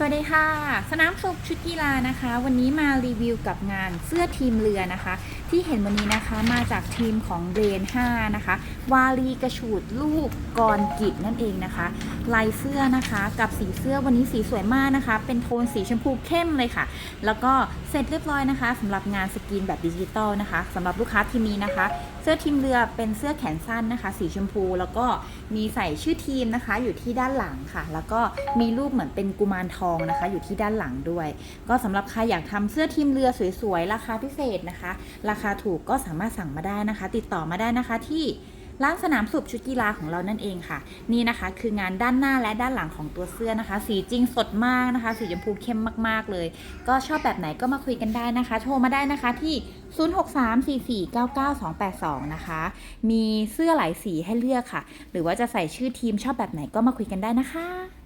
สวัสดีค่ะ สนามสุขชุดกีฬานะคะ วันนี้มารีวิวกับงานเสื้อทีมเรือนะคะ ที่เห็นวันนี้นะคะมาจากทีมของเรน5นะคะ วาลีกระฉูดลูกกรกิจนั่นเองนะคะ ลายเสื้อนะคะกับสีเสื้อวันนี้สีสวยมากนะคะ เป็นโทนสีชมพูเข้มเลยค่ะ แล้วก็เสร็จเรียบร้อยนะคะสำหรับงานสกรีนแบบดิจิตอลนะคะสำหรับลูกค้าทีมนี้นะคะ เสื้อทีมเรือเป็นเสื้อแขนสั้นนะคะ สีชมพูแล้วก็มีใส่ชื่อทีมนะคะ อยู่ที่ด้านหลังค่ะ แล้วก็มีรูปเหมือนเป็นกุมารทองนะคะ อยู่ที่ด้านหลังด้วย ก็สำหรับใครอยากทำเสื้อทีมเรือสวยๆ ราคาพิเศษนะคะ ราคาถูกก็สามารถสั่งมาได้นะคะ ติดต่อมาได้นะคะที่ร้านสนามสุบชุดกีฬาของเรานั่นเองค่ะ นี่นะคะ คืองานด้านหน้าและด้านหลังของตัวเสื้อนะคะ สีจริงสดมากนะคะ สีชมพูเข้มมากๆเลย ก็ชอบแบบไหนก็มาคุยกันได้นะคะ โทรมาได้นะคะที่ 0634499282 นะคะ มีเสื้อหลายสีให้เลือกค่ะ หรือว่าจะใส่ชื่อทีมชอบแบบไหนก็มาคุยกันได้นะคะ